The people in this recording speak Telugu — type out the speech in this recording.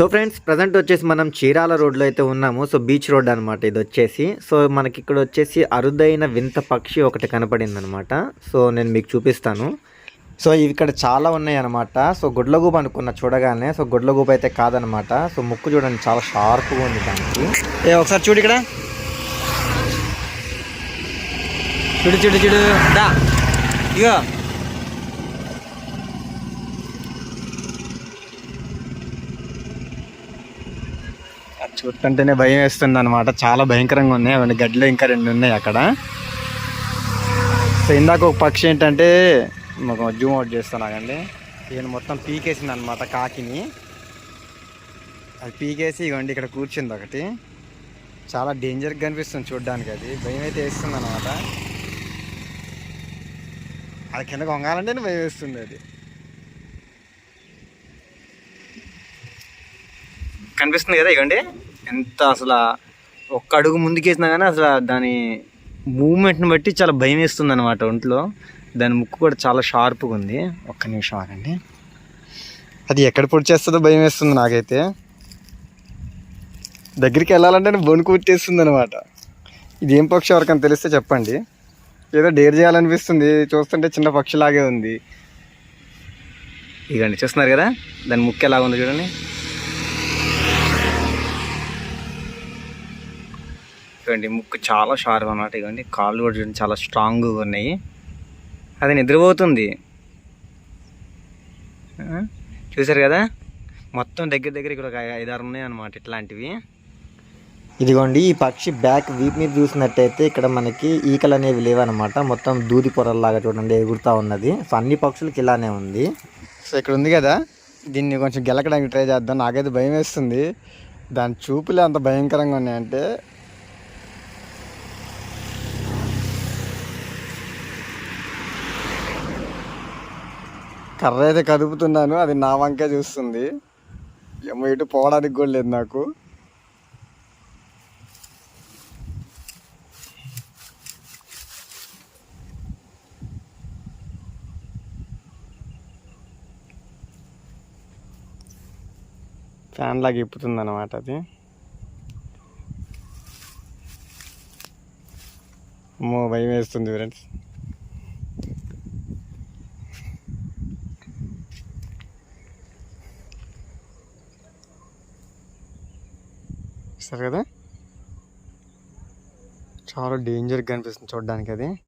సో ఫ్రెండ్స్ ప్రజెంట్ వచ్చేసి మనం చీరాల రోడ్లో అయితే ఉన్నాము. సో బీచ్ రోడ్ అనమాట ఇది వచ్చేసి. సో మనకి ఇక్కడ వచ్చేసి అరుదైన వింత పక్షి ఒకటి కనపడింది అనమాట సో నేను మీకు చూపిస్తాను. సో ఇవి ఇక్కడ చాలా ఉన్నాయి అనమాట సో గుడ్లగూబ అనుకున్న చూడగానే. సో గుడ్లగూబ అయితే కాదనమాట సో ముక్కు చూడండి చాలా షార్ప్గా ఉంది దానికి. ఏ ఒకసారి చూడు ఇక్కడ. చూడు చూడు చూడు. దా. ఇగో. అది చూస్తుంటేనే భయం వేస్తుంది అనమాట చాలా భయంకరంగా ఉన్నాయి. అవన్నీ గడ్డలు ఇంకా రెండు ఉన్నాయి అక్కడ. సో ఇందాక ఒక పక్షి ఏంటంటే మాకు జూమ్ అవుట్ చేస్తాను ఆగండి ఈయన మొత్తం పీకేసింది అనమాట కాకిని. అది పీకేసి ఇవ్వండి ఇక్కడ కూర్చుంది ఒకటి. చాలా డేంజర్గా కనిపిస్తుంది చూడడానికి అది. భయం అయితే వేస్తుంది అనమాట అది కింద కొంగాలంటేనే భయం వేస్తుంది అది. కనిపిస్తుంది కదా ఇవ్వండి ఎంత అసలు ఒక్క అడుగు ముందుకేసినా కానీ అసలు దాని మూమెంట్ని బట్టి చాలా భయం వేస్తుంది అనమాట ఒంట్లో. దాని ముక్కు కూడా చాలా షార్ప్గా ఉంది. ఒక్క నిమిషం ఆగండి. అది ఎక్కడ పొడి చేస్తుందో భయం వేస్తుంది నాకైతే. దగ్గరికి వెళ్ళాలంటే బొనుకు కుట్టేస్తుంది అనమాట ఇది ఏం పక్షి ఎవరికైనా తెలిస్తే చెప్పండి. ఏదో డేర్ చేయాలనిపిస్తుంది. చూస్తుంటే చిన్న పక్షిలాగే ఉంది. ఇగండి చూస్తున్నారు కదా? దాని ముక్కు ఎలాగ చూడండి. ఇవ్వండి ముక్కు చాలా షార్ప్ అన్నమాట. ఇవ్వండి కాళ్ళు కూడా చూడండి చాలా స్ట్రాంగ్గా ఉన్నాయి. అది నిద్రపోతుంది. చూసారు కదా? మొత్తం దగ్గర దగ్గర ఇక్కడ ఒక ఐదారు ఉన్నాయన్నమాట ఇట్లాంటివి. ఇదిగోండి ఈ పక్షి బ్యాక్ వీప్ మీద చూసినట్టయితే ఇక్కడ మనకి ఈకలు అనేవి లేవన్నమాట. మొత్తం దూది పొరల్లాగా చూడండి ఎగురుతా ఉన్నది. సో అన్ని పక్షులకి ఇలానే ఉంది. సో ఇక్కడ ఉంది కదా? దీన్ని కొంచెం గెలకడానికి ట్రై చేద్దాం. నాకైతే భయం వేస్తుంది. దాని చూపులే అంత భయంకరంగా ఉన్నాయంటే కర్ర అయితే కదుపుతున్నాను అది నా వంకే చూస్తుంది. ఏమో ఇటు పోవడానికి కూడా లేదు నాకు. ఫ్యాన్ లాగా ఇప్పుతుంది అనమాట అది. అమ్మో భయం వేస్తుంది ఫ్రెండ్స్. సరే కదా. చాలా డేంజర్గా కనిపిస్తుంది చూడడానికి అది